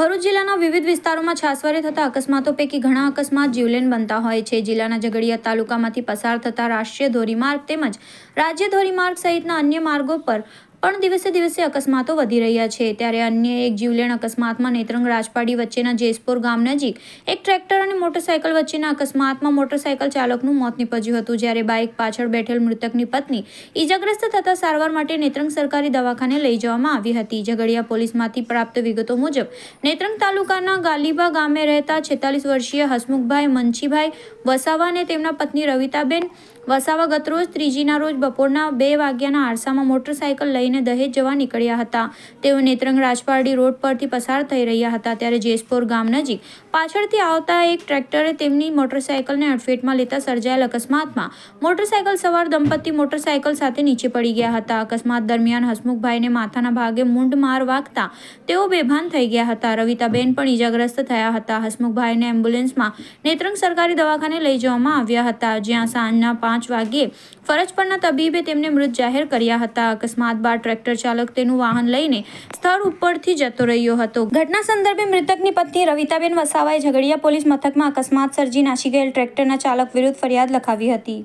ભરૂચ જિલ્લાના વિવિધ વિસ્તારોમાં છાસવારે થતા અકસ્માતો પૈકી ઘણા અકસ્માત જીવલેણ બનતા હોય છે. જિલ્લાના ઝઘડિયા તાલુકામાંથી પસાર થતા રાષ્ટ્રીય ધોરીમાર્ગ તેમજ રાજ્ય ધોરીમાર્ગ સહિતના અન્ય માર્ગો પર પણ દિવસે દિવસે અકસ્માતો વધી રહ્યા છે. ત્યારે અન્ય એક જીવલેણ અકસ્માતમાં નેત્રંગ રાજપાડી વચ્ચેના જેસપુર ગામ નજીક એક ટ્રેક્ટર અને મોટરસાયકલ વચ્ચેના અકસ્માતમાં મોટરસાયકલ ચાલકનું મોત નીપજ્યું હતું, જ્યારે બાઇક પાછળ બેઠેલ મૃતકની પત્ની ઈજાગ્રસ્ત થતા સારવાર માટે નેત્રંગ સરકારી દવાખાને લઈ જવામાં આવી હતી. ઝઘડિયા પોલીસમાંથી પ્રાપ્ત વિગતો મુજબ, નેત્રંગ તાલુકાના ગાલીબા ગામે રહેતા છેતાલીસ વર્ષીય હસમુખભાઈ મંછીભાઈ વસાવા અને તેમના પત્ની રવિતાબેન વસાવા ગતરોજ ત્રીજીના રોજ બપોરના બે વાગ્યાના આરસામાં મોટરસાયકલ લઈને દહેજ જવા નીકળ્યા હતા. તેઓ નેત્રંગ રાજપારડી રોડ પરથી પસાર થઈ રહ્યા હતા. ત્યારે જેસપોર ગામ નજીક પાછળથી આવતા એક ટ્રેક્ટરે તેમની મોટરસાયકલને અડફેટમાં લેતા સર્જાયેલ અકસ્માતમાં મોટરસાયકલ સવાર દંપતી મોટરસાયકલ સાથે નીચે પડી ગયા હતા. અકસ્માત દરમિયાન હસમુખભાઈને માથાના ભાગે મૂંઢ માર વાગતા તેઓ બેભાન થઈ ગયા હતા. રવિતાબેન પણ ઈજાગ્રસ્ત થયા હતા. હસમુખભાઈને એમ્બ્યુલન્સમાં નેત્રંગ સરકારી દવાખાને લઈ જવામાં આવ્યા હતા, જ્યાં સાંજના પાંચ વાગ્યે ફરજ પરના તબીબે તેમને મૃત જાહેર કર્યા હતા. અકસ્માત બાદ ટ્રેક્ટર ચાલક તેનું વાહન લઈને સ્થળ ઉપરથી જતો રહ્યો હતો. ઘટના સંદર્ભે મૃતકની પત્ની રવિતાબેન વસાવાએ ઝઘડિયા પોલીસ મથકમાં અકસ્માત સર્જી નાસી ગયેલ ટ્રેક્ટરના ચાલક વિરુદ્ધ ફરિયાદ લખાવી હતી.